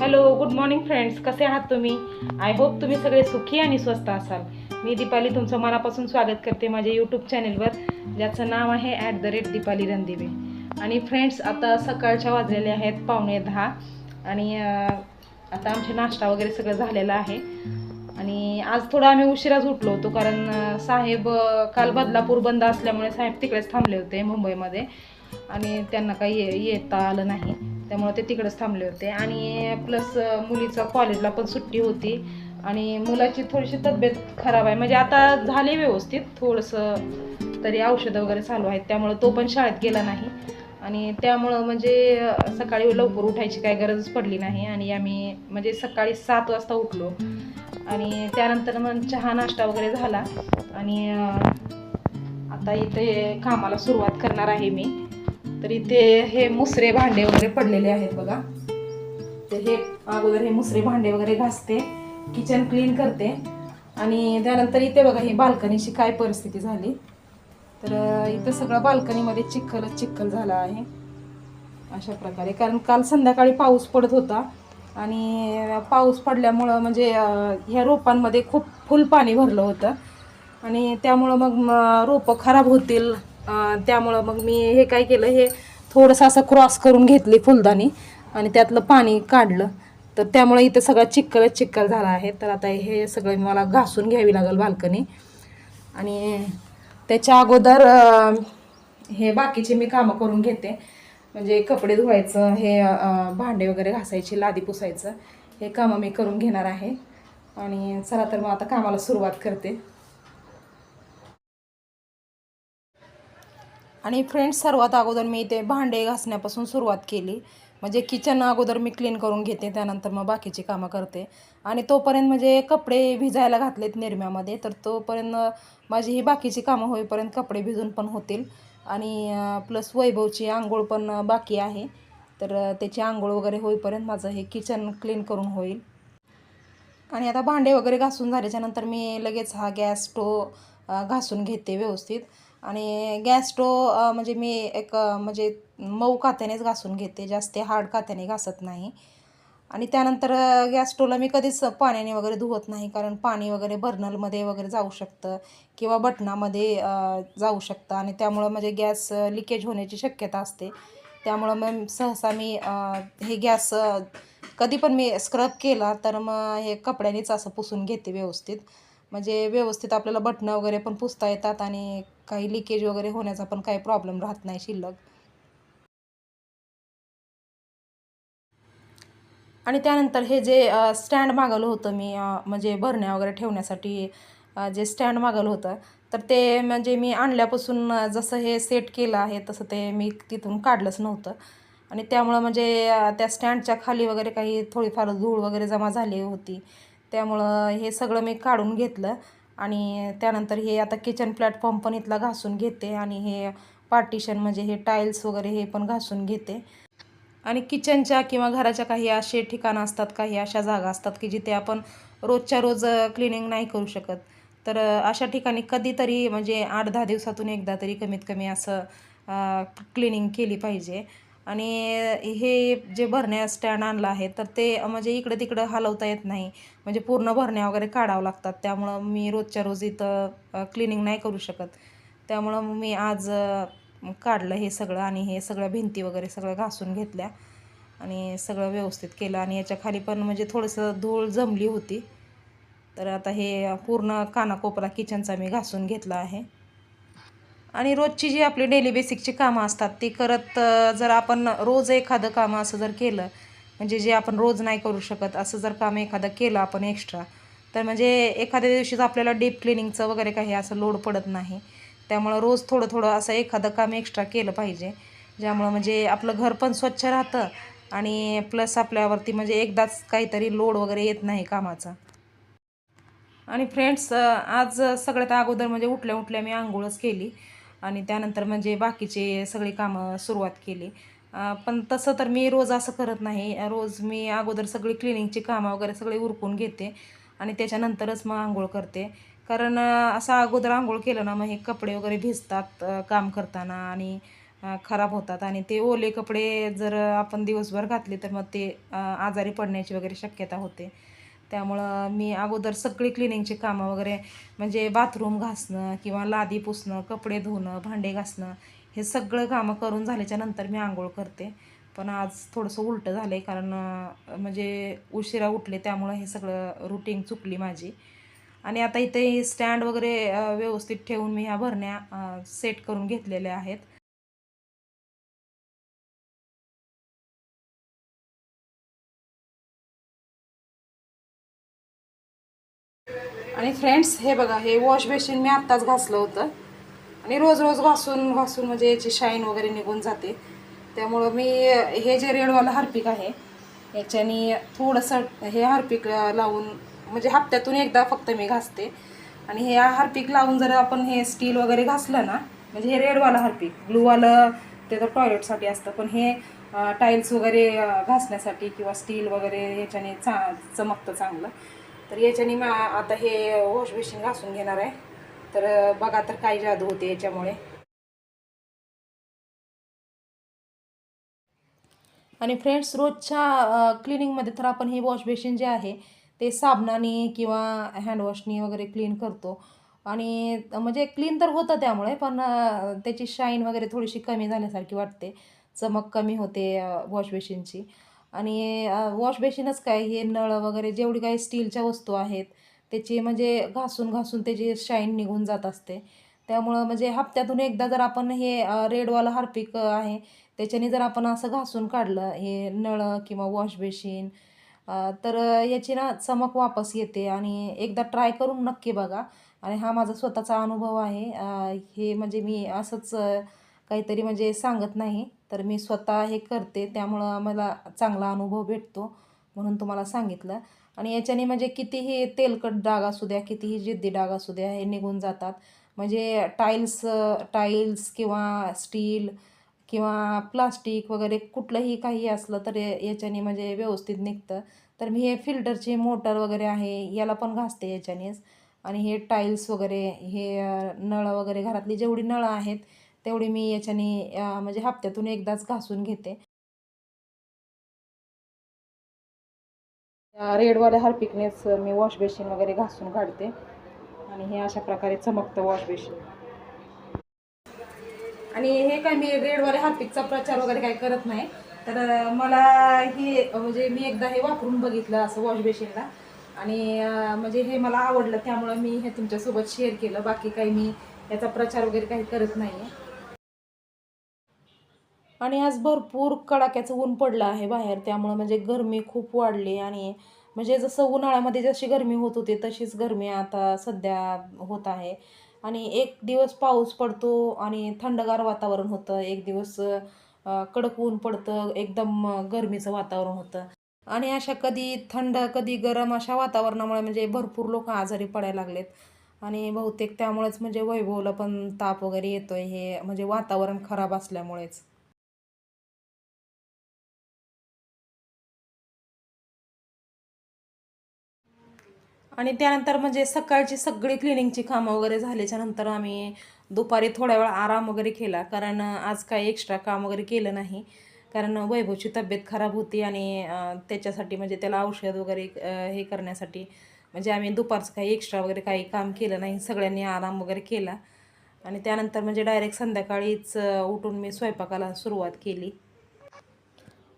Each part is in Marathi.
हॅलो गुड मॉर्निंग फ्रेंड्स कसे आहात तुम्ही? आय होप तुम्ही सगळे सुखी आणि स्वस्त असाल. मी दीपाली तुमचं मनापासून स्वागत करते माझ्या यूट्यूब चॅनेलवर ज्याचं नाव आहे at the rate Deepali Randive. आणि फ्रेंड्स आता सकाळच्या वाजलेले आहेत पावणे दहा. आणि आता आमचे नाश्ता वगैरे सगळं झालेलं आहे. आणि आज थोडं आम्ही उशिराच उठलो होतो कारण साहेब काल बदलापूर बंद असल्यामुळे साहेब तिकडेच थांबले होते मुंबईमध्ये. आणि त्यांना काही ये- येता आलं नाही. त्यामुळे ते तिकडेच थांबले होते. आणि प्लस मुलीचं कॉलेजला पण सुट्टी होती. आणि मुलाची थोडीशी तब्येत खराब आहे. म्हणजे आता झाली व्यवस्थित. थोडंसं तरी औषधं वगैरे चालू आहेत. त्यामुळं तो पण शाळेत गेला नाही. आणि त्यामुळं म्हणजे सकाळी लवकर उठायची काही गरजच पडली नाही. आणि आम्ही म्हणजे सकाळी सात वाजता उठलो. आणि त्यानंतर मग चहा नाश्ता वगैरे झाला. आणि आता इथे कामाला सुरुवात करणार आहे मी. तर इथे हे मुसरे भांडे वगैरे पडलेले आहेत बघा. तर हे अगोदर हे मुसरे भांडे वगैरे घासते किचन क्लीन करते. आणि त्यानंतर इथे बघा ही बाल्कनीची काय परिस्थिती झाली. तर इथं सगळं बाल्कनीमध्ये चिखलच चिखल झाला आहे. अशा प्रकारे. कारण काल संध्याकाळी पाऊस पडत होता. आणि पाऊस पडल्यामुळं म्हणजे ह्या रोपांमध्ये खूप फुल पाणी भरलं होतं. आणि त्यामुळं मग रोपं खराब होतील. त्यामुळं मग मी हे काय केलं हे थोडंसं असं क्रॉस करून घेतली फुलदाणी आणि त्यातलं पाणी काढलं. तर त्यामुळे इथं सगळा चिक्कलच चिक्कल झाला आहे. तर आता हे सगळं मला घासून घ्यावी लागेल बाल्कनी. आणि त्याच्या अगोदर हे बाकीचे मी कामं करून घेते. म्हणजे कपडे धुवायचं हे भांडे वगैरे घासायची लादी पुसायचं हे कामं मी करून घेणार आहे. आणि चला तर मग आता कामाला सुरुवात करते. आणि फ्रेंड्स सर्वात अगोदर मी ते भांडे घासण्यापासून सुरुवात केली. म्हणजे किचन अगोदर मी क्लीन करून घेते त्यानंतर मग बाकीची कामं करते. आणि तोपर्यंत म्हणजे कपडे भिजायला घातलेत निरम्यामध्ये तर तोपर्यंत माझी ही बाकीची कामं होईपर्यंत कपडे भिजून पण होतील. आणि प्लस वैभवची आंघोळ पण बाकी आहे. तर त्याची आंघोळ वगैरे होईपर्यंत माझं हे किचन क्लीन करून होईल. आणि आता भांडे वगैरे घासून झाल्याच्यानंतर मी लगेच हा गॅस स्टो घासून घेते व्यवस्थित. आणि गॅस स्टो म्हणजे मी एक म्हणजे मऊ कात्यानेच घासून घेते जास्त हार्ड कात्याने घासत नाही. आणि त्यानंतर अ, गॅस मी कधीच पाण्याने वगैरे धुवत नाही कारण पाणी वगैरे बर्नलमध्ये वगैरे जाऊ शकतं किंवा बटनामध्ये जाऊ शकतं. आणि त्यामुळं म्हणजे गॅस लिकेज होण्याची शक्यता असते. त्यामुळं मग सहसा मी हे गॅस कधी पण मी स्क्रब केला तर मग हे कपड्यानेच असं पुसून घेते व्यवस्थित. म्हणजे व्यवस्थित आपल्याला बटणं वगैरे पण पुसता येतात आणि काही लिकेज वगैरे होण्याचा पण काही प्रॉब्लेम राहत नाही शिल्लक. आणि त्यानंतर हे जे स्टँड मागवलं होतं मी म्हणजे भरण्या वगैरे ठेवण्यासाठी जे स्टँड मागवलं होतं तर ते म्हणजे मी आणल्यापासून जसं हे सेट केलं आहे तसं ते मी तिथून काढलंच नव्हतं. आणि त्यामुळं म्हणजे त्या स्टँडच्या खाली वगैरे काही थोडीफार धूळ वगैरे जमा झाली होती. त्यामुळं हे सगळं मी काढून घेतलं आणि त्यानंतर हे आता किचन प्लॅटफॉर्म पण इथला घासून घेते आणि हे पार्टिशन म्हणजे हे टाईल्स वगैरे हे पण घासून घेते. आणि किचनच्या किंवा घराच्या काही असे ठिकाणं असतात काही अशा जागा असतात की जिथे आपण रोजच्या रोज क्लिनिंग नाही करू शकत. तर अशा ठिकाणी कधीतरी म्हणजे आठ दहा दिवसातून एकदा तरी कमीत कमी असं क्लिनिंग केली पाहिजे. आणि हे जे भरण्या स्टँड आणलं आहे तर ते म्हणजे इकडं तिकडं हलवता येत नाही. म्हणजे पूर्ण भरण्या वगैरे काढावं लागतात. त्यामुळं मी रोजच्या रोज इथं क्लिनिंग नाही करू शकत. त्यामुळं मी आज काढलं हे सगळं आणि हे सगळ्या भिंती वगैरे सगळं घासून घेतल्या आणि सगळं व्यवस्थित केलं. आणि याच्या खाली पण म्हणजे थोडंसं धूळ जमली होती. तर आता हे पूर्ण कानाकोपरा किचनचा मी घासून घेतला आहे. आणि रोजची जी आपली डेली बेसिकची कामं असतात ती करत जर आपण रोज एखादं कामं असं जर केलं म्हणजे जे आपण रोज नाही करू शकत असं जर काम एखादं केलं आपण एक्स्ट्रा तर म्हणजे एखाद्या दिवशीच आपल्याला डीप क्लिनिंगचं वगैरे काही असं लोड पडत नाही. त्यामुळं रोज थोडं थोडं असं एखादं काम एक्स्ट्रा केलं पाहिजे. ज्यामुळं म्हणजे आपलं घर पण स्वच्छ राहतं आणि प्लस आपल्यावरती म्हणजे एकदाच काहीतरी लोड वगैरे येत नाही कामाचा. आणि फ्रेंड्स आज सगळ्यात अगोदर म्हणजे उठल्या उठल्या मी आंघोळच केली. आणि त्यानंतर म्हणजे बाकीचे सगळी कामं सुरुवात केली. पण तसं तर मी रोज असं करत नाही. रोज मी अगोदर सगळी क्लिनिंगची कामं वगैरे सगळी उरकून घेते आणि त्याच्यानंतरच मग आंघोळ करते. कारण असं अगोदर आंघोळ केलं ना मग हे कपडे वगैरे भिजतात काम करताना आणि खराब होतात आणि ते ओले कपडे जर आपण दिवसभर घातले तर मग ते आजारी पडण्याची वगैरे शक्यता होते. त्यामुळं मी अगोदर सगळी क्लिनिंगची कामं वगैरे म्हणजे बाथरूम घासणं किंवा लादी पुसणं कपडे धुणं भांडे घासणं हे सगळं कामं करून झाल्याच्यानंतर मी आंघोळ करते. पण आज थोडंसं उलटं झालं आहे कारण म्हणजे उशिरा उठले त्यामुळं हे सगळं रुटीन चुकली माझी. आणि आता इथे स्टँड वगैरे व्यवस्थित ठेवून मी ह्या भरण्या सेट करून घेतलेल्या आहेत. आणि फ्रेंड्स हे बघा हे वॉश बेसिन मी आत्ताच घासलं होतं. आणि रोज रोज घासून घासून म्हणजे याची शाईन वगैरे निघून जाते. त्यामुळं मी हे जे रेडवालं हार्पिक आहे याच्याने थोडंसं हे हार्पिक लावून म्हणजे हप्त्यातून एकदा फक्त मी घासते. आणि हे हार्पिक लावून जर आपण हे स्टील वगैरे घासलं ना म्हणजे हे रेडवालं हार्पिक ब्लूवालं ते तर टॉयलेटसाठी असतं पण हे टाईल्स वगैरे घासण्यासाठी किंवा स्टील वगैरे ह्याच्याने चा चमकतं चांगलं. तर याच्याने मी आता हे वॉश बेसिन घासून घेणार आहे. तर बघा तर काय जादू होते याच्यामुळे. आणि फ्रेंड्स रोजच्या क्लिनिंगमध्ये तर आपण हे वॉश बेसिन जे आहे ते साबणाने किंवा हँडवॉशनी वगैरे क्लीन करतो. आणि म्हणजे क्लीन तर होतं त्यामुळे पण त्याची शाईन वगैरे थोडीशी कमी झाल्यासारखी वाटते. चमक कमी होते वॉश बेसिनची. आणि वॉश बेसिनच काय हे नळ वगैरे जेवढी काही स्टीलच्या वस्तू आहेत त्याची म्हणजे घासून घासून त्याची शाईन निघून जात असते. त्यामुळं म्हणजे हप्त्यातून एकदा जर आपण हे अ, रेडवालं हार्पिक आहे त्याच्याने जर आपण असं घासून काढलं हे नळं किंवा वॉश बेसिन तर याची ना चमक वापस येते आणि एकदा ट्राय करून नक्की बघा. आणि हा माझा स्वतःचा अनुभव आहे. हे म्हणजे मी असंच काहीतरी म्हणजे सांगत नाही तर मी स्वतः हे करते. त्यामुळं मला चांगला अनुभव भेटतो म्हणून तुम्हाला सांगितलं. आणि याच्याने म्हणजे कितीही तेलकट डाग असू द्या कितीही जिद्दी डाग असू द्या हे निघून जातात. म्हणजे टाईल्स टाईल्स किंवा स्टील किंवा प्लास्टिक वगैरे कुठलंही काही असलं तर याच्याने म्हणजे व्यवस्थित निघतं. तर मी हे फिल्टरची मोटर वगैरे आहे याला पण घासते याच्यानेच. आणि हे टाईल्स वगैरे हे नळ नळं वगैरे घरातली जेवढी नळं आहेत तेवढी मी याच्याने म्हणजे हप्त्यातून एकदाच घासून घेते. रेडवाल्या हार्पिकनेच मी वॉश बेसिन वगैरे घासून काढते. आणि हे अशा प्रकारे चमकतं वॉश बेसिन. आणि हे काय मी रेडवाले हार्पिकचा प्रचार वगैरे काही करत नाही. तर मला हे म्हणजे मी एकदा हे वापरून बघितलं असं वॉश बेसिनला. आणि म्हणजे हे मला आवडलं त्यामुळं मी हे तुमच्यासोबत शेअर केलं. बाकी काही मी याचा प्रचार वगैरे काही करत नाही आहे आणि आज भरपूर कडाक्याचं ऊन पडलं आहे बाहेर. त्यामुळं म्हणजे गरमी खूप वाढली आणि म्हणजे जसं उन्हाळ्यामध्ये जशी गरमी होत होती तशीच गरमी आता सध्या होत आहे. आणि एक दिवस पाऊस पडतो आणि थंडगार वातावरण होतं. एक दिवस कडक ऊन पडतं एकदम गरमीचं वातावरण होतं. आणि अशा कधी थंड कधी गरम अशा वातावरणामुळे म्हणजे भरपूर लोक आजारी पडायला लागलेत. आणि बहुतेक त्यामुळेच म्हणजे वैभवला पण ताप वगैरे येतोय. हे म्हणजे वातावरण खराब असल्यामुळेच. आणि त्यानंतर म्हणजे सकाळची सगळी क्लिनिंगची कामं वगैरे झाल्याच्यानंतर आम्ही दुपारी थोड्या वेळ आराम वगैरे केला. कारण आज काही एक्स्ट्रा काम वगैरे केलं नाही. कारण वैभवची तब्येत खराब होती आणि त्याच्यासाठी म्हणजे त्याला औषध वगैरे हे करण्यासाठी म्हणजे आम्ही दुपारचं काही एक्स्ट्रा वगैरे काही काम केलं नाही. सगळ्यांनी आराम वगैरे केला. आणि त्यानंतर म्हणजे डायरेक्ट संध्याकाळीच उठून मी स्वयंपाकाला सुरुवात केली.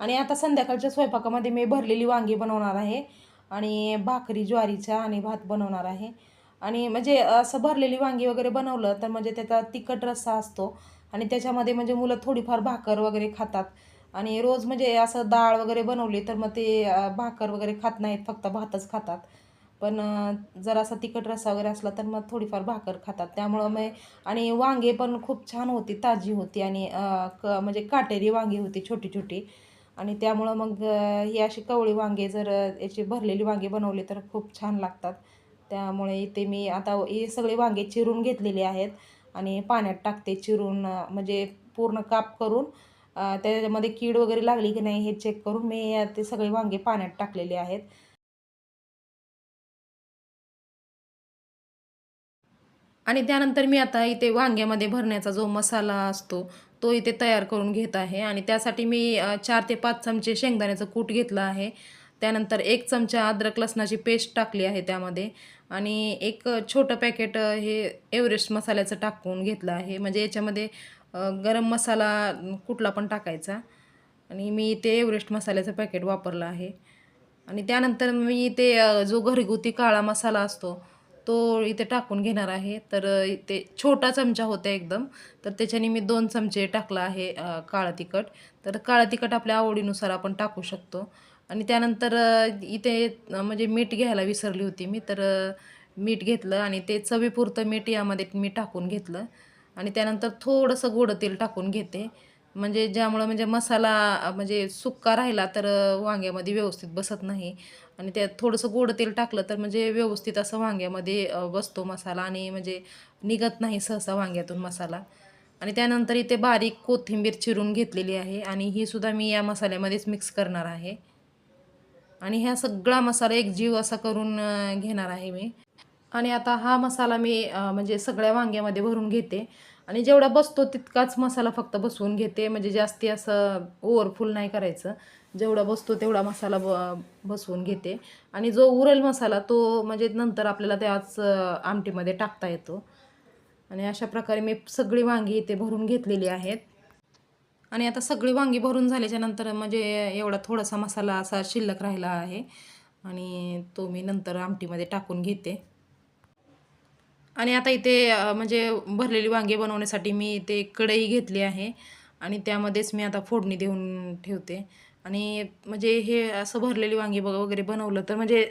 आणि आता संध्याकाळच्या स्वयंपाकामध्ये मी भरलेली वांगी बनवणार आहे. आणि भाकरी ज्वारीच्या आणि भात बनवणार आहे. आणि म्हणजे असं भरलेली वांगी वगैरे बनवलं तर म्हणजे त्याचा तिखट रस्सा असतो. आणि त्याच्यामध्ये म्हणजे मुलं थोडीफार भाकर वगैरे खातात. आणि रोज म्हणजे असं डाळ वगैरे बनवली तर मग ते भाकर वगैरे खात नाहीत फक्त भातच खातात. पण जर असा तिखट रस्सा वगैरे असला तर मग थोडीफार भाकर खातात. त्यामुळं मग आणि वांगे पण खूप छान होती ताजी होती आणि क म्हणजे काटेरी वांगी होती छोटी छोटी आणि त्यामुळं मग ही अशी कवळी वांगे जर याची भरलेली वांगे बनवली तर खूप छान लागतात. त्यामुळे इथे मी आता हे सगळे वांगे चिरून घेतलेले आहेत आणि पाण्यात टाकते चिरून म्हणजे पूर्ण काप करून त्याच्यामध्ये कीड वगैरे लागली की नाही हे चेक करून मी ते सगळे वांगे पाण्यात टाकलेले आहेत. आणि त्यानंतर मी आता इथे वांग्यामध्ये भरण्याचा जो मसाला असतो तो इथे तयार करून घेत आहे. आणि त्यासाठी मी चार ते पाच चमचे शेंगदाण्याचं कूट घेतलं आहे. त्यानंतर एक चमचा अद्रक लसणाची पेस्ट टाकली आहे त्यामध्ये. आणि एक छोटं पॅकेट हे एव्हरेस्ट मसाल्याचं टाकून घेतलं आहे. म्हणजे याच्यामध्ये गरम मसाला कुठला पण टाकायचा. आणि मी इथे एव्हरेस्ट मसाल्याचं पॅकेट वापरलं आहे. आणि त्यानंतर मी इथे जो घरगुती काळा मसाला असतो तो इथे टाकून घेणार आहे. तर ते इथे छोटा चमचा होता एकदम. तर त्याच्याने मी दोन चमचे टाकला आहे काळा तिखट. तर काळा तिखट आपल्या आवडीनुसार आपण टाकू शकतो. आणि त्यानंतर इथे म्हणजे मीठ घ्यायला विसरली होती मी. तर मीठ घेतलं आणि ते चवीपुरतं मीठ यामध्ये मी टाकून घेतलं. आणि त्यानंतर थोडंसं गोडं तेल टाकून घेते. म्हणजे ज्यामुळं म्हणजे मसाला म्हणजे सुक्का राहिला तर वांग्यामध्ये व्यवस्थित बसत नाही. आणि त्यात थोडंसं गोड तेल टाकलं तर म्हणजे व्यवस्थित असं वांग्यामध्ये बसतो मसाला आणि म्हणजे निघत नाही सहसा वांग्यातून मसाला. आणि त्यानंतर इथे बारीक कोथिंबीर चिरून घेतलेली आहे आणि ही सुद्धा मी या मसाल्यामध्येच मिक्स करणार आहे. आणि ह्या सगळा मसाला एक जीव असा करून घेणार आहे मी. आणि आता हा मसाला मी म्हणजे सगळ्या वांग्यामध्ये भरून घेते. आणि जेवढा बसतो तितकाच मसाला फक्त बसवून घेते. म्हणजे जास्ती असं ओव्हरफुल नाही करायचं. जेवढा बसतो तेवढा मसाला ब बसवून घेते. आणि जो उरेल मसाला तो म्हणजे नंतर आपल्याला त्याच आमटीमध्ये टाकता येतो. आणि अशा प्रकारे मी सगळी वांगी इथे भरून घेतलेली आहेत. आणि आता सगळी वांगी भरून झाल्याच्यानंतर म्हणजे एवढा थोडासा मसाला असा शिल्लक राहिला आहे. आणि तो मी नंतर आमटीमध्ये टाकून घेते. आणि आता इथे म्हणजे भरलेली वांगी बनवण्यासाठी मी इथे कढई घेतली आहे. आणि त्यामध्येच मी आता फोडणी देऊन ठेवते. आणि म्हणजे हे असं भरलेली वांगी बघ वगैरे बनवलं तर म्हणजे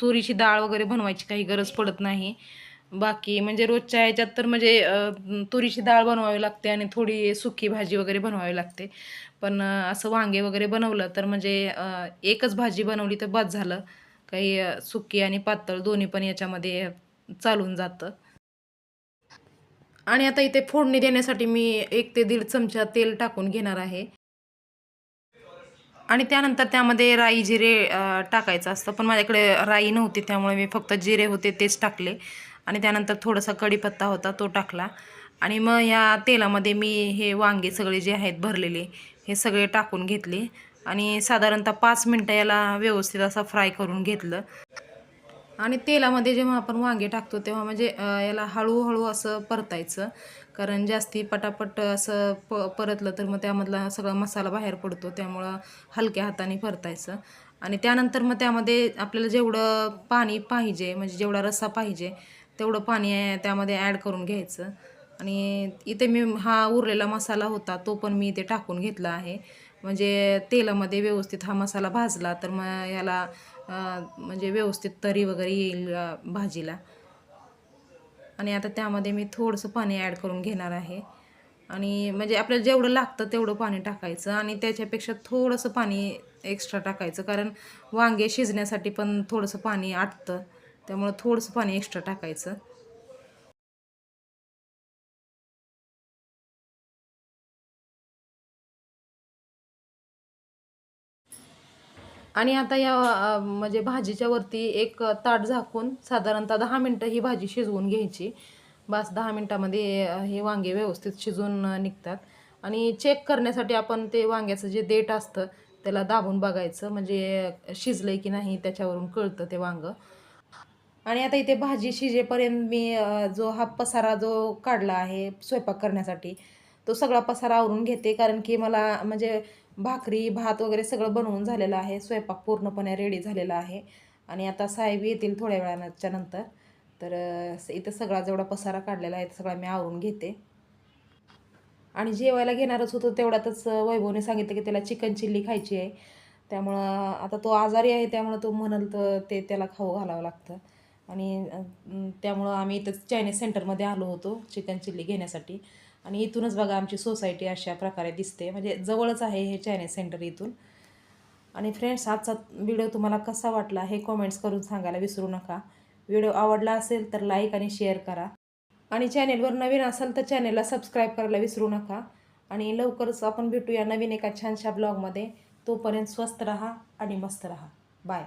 तुरीची डाळ वगैरे बनवायची काही गरज पडत नाही. बाकी म्हणजे रोजच्या ह्याच्यात तर म्हणजे तुरीची डाळ बनवावी लागते आणि थोडी सुकी भाजी वगैरे बनवावी लागते. पण असं वांगे वगैरे बनवलं तर म्हणजे एकच भाजी बनवली तर बस झालं. काही सुकी आणि पातळ दोन्ही पण याच्यामध्ये चालून जातं. आणि आता इथे फोडणी देण्यासाठी मी एक ते दीड चमचा तेल टाकून घेणार आहे. आणि त्यानंतर त्यामध्ये राई जिरे टाकायचं असतं. पण माझ्याकडे राई नव्हती त्यामुळे मी फक्त जिरे होते तेच टाकले. आणि त्यानंतर थोडासा कढीपत्ता होता तो टाकला. आणि मग ह्या तेलामध्ये मी हे वांगे सगळे जे आहेत भरलेले हे सगळे टाकून घेतले. आणि साधारणतः पाच मिनटं याला व्यवस्थित असा फ्राय करून घेतलं. आणि तेलामध्ये जेव्हा आपण वांगे टाकतो तेव्हा म्हणजे याला हळूहळू असं परतायचं. कारण जास्ती पटापट असं प परतलं तर मग त्यामधला सगळा मसाला बाहेर पडतो. त्यामुळं हलक्या हाताने परतायचं. आणि त्यानंतर मग त्यामध्ये आपल्याला जेवढं पाणी पाहिजे म्हणजे जेवढा रस्सा पाहिजे तेवढं पाणी त्यामध्ये ॲड करून घ्यायचं. आणि इथे मी हा उरलेला मसाला होता तो पण मी इथे टाकून घेतला आहे. म्हणजे तेलामध्ये व्यवस्थित हा मसाला भाजला तर मग याला म्हणजे व्यवस्थित तरी वगैरे येईल भाजीला. आणि आता त्यामध्ये मी थोडंसं पाणी ॲड करून घेणार आहे. आणि म्हणजे आपल्याला जेवढं लागतं तेवढं पाणी टाकायचं आणि त्याच्यापेक्षा थोडंसं पाणी एक्स्ट्रा टाकायचं. कारण वांगे शिजण्यासाठी पण थोडंसं पाणी आटतं. त्यामुळं थोडंसं पाणी एक्स्ट्रा टाकायचं. आणि आता या म्हणजे भाजीच्या वरती एक ताट झाकून साधारणतः दहा मिनटं ही भाजी शिजवून घ्यायची. बस दहा मिनटामध्ये हे वांगे व्यवस्थित शिजून निघतात. आणि चेक करण्यासाठी आपण ते वांग्याचं जे देठ असतं त्याला दाबून बघायचं म्हणजे शिजलंय की नाही त्याच्यावरून कळतं ते वांगं. आणि आता इथे भाजी शिजेपर्यंत मी जो हा पसारा जो काढला आहे स्वयंपाक करण्यासाठी तो सगळा पसारा आवरून घेते. कारण की मला म्हणजे भाकरी भात वगैरे सगळं बनवून झालेलं आहे. स्वयंपाक पूर्णपणे रेडी झालेला आहे. आणि आता साहेब येतील थोड्या वेळाच्या नंतर. तर इथं सगळा जेवढा पसारा काढलेला आहे सगळा मी आवरून घेते. आणि जेवायला घेणारच होतो तेवढ्यातच वैभवने सांगितलं की त्याला चिकन चिल्ली खायची आहे. त्यामुळं आता तो आजारी आहे त्यामुळं तो म्हणाल तर ते त्याला खाऊ घालावं लागतं. आणि त्यामुळं आम्ही इथं चायनीज सेंटरमध्ये आलो होतो चिकन चिल्ली घेण्यासाठी. आणि इथूनच बघा आमची सोसायटी अशा प्रकारे दिसते. म्हणजे जवळच आहे हे चायनीज सेंटर इथून. आणि फ्रेंड्स आजचा व्हिडिओ तुम्हाला कसा वाटला हे कॉमेंट्स करून सांगायला विसरू नका. व्हिडिओ आवडला असेल तर लाईक आणि शेअर करा. आणि चॅनेलवर नवीन असाल तर चॅनेलला सबस्क्राईब करायला विसरू नका. आणि लवकरच आपण भेटूया नवीन एका छानशा ब्लॉगमध्ये तोपर्यंत स्वस्त रहा आणि मस्त रहा. बाय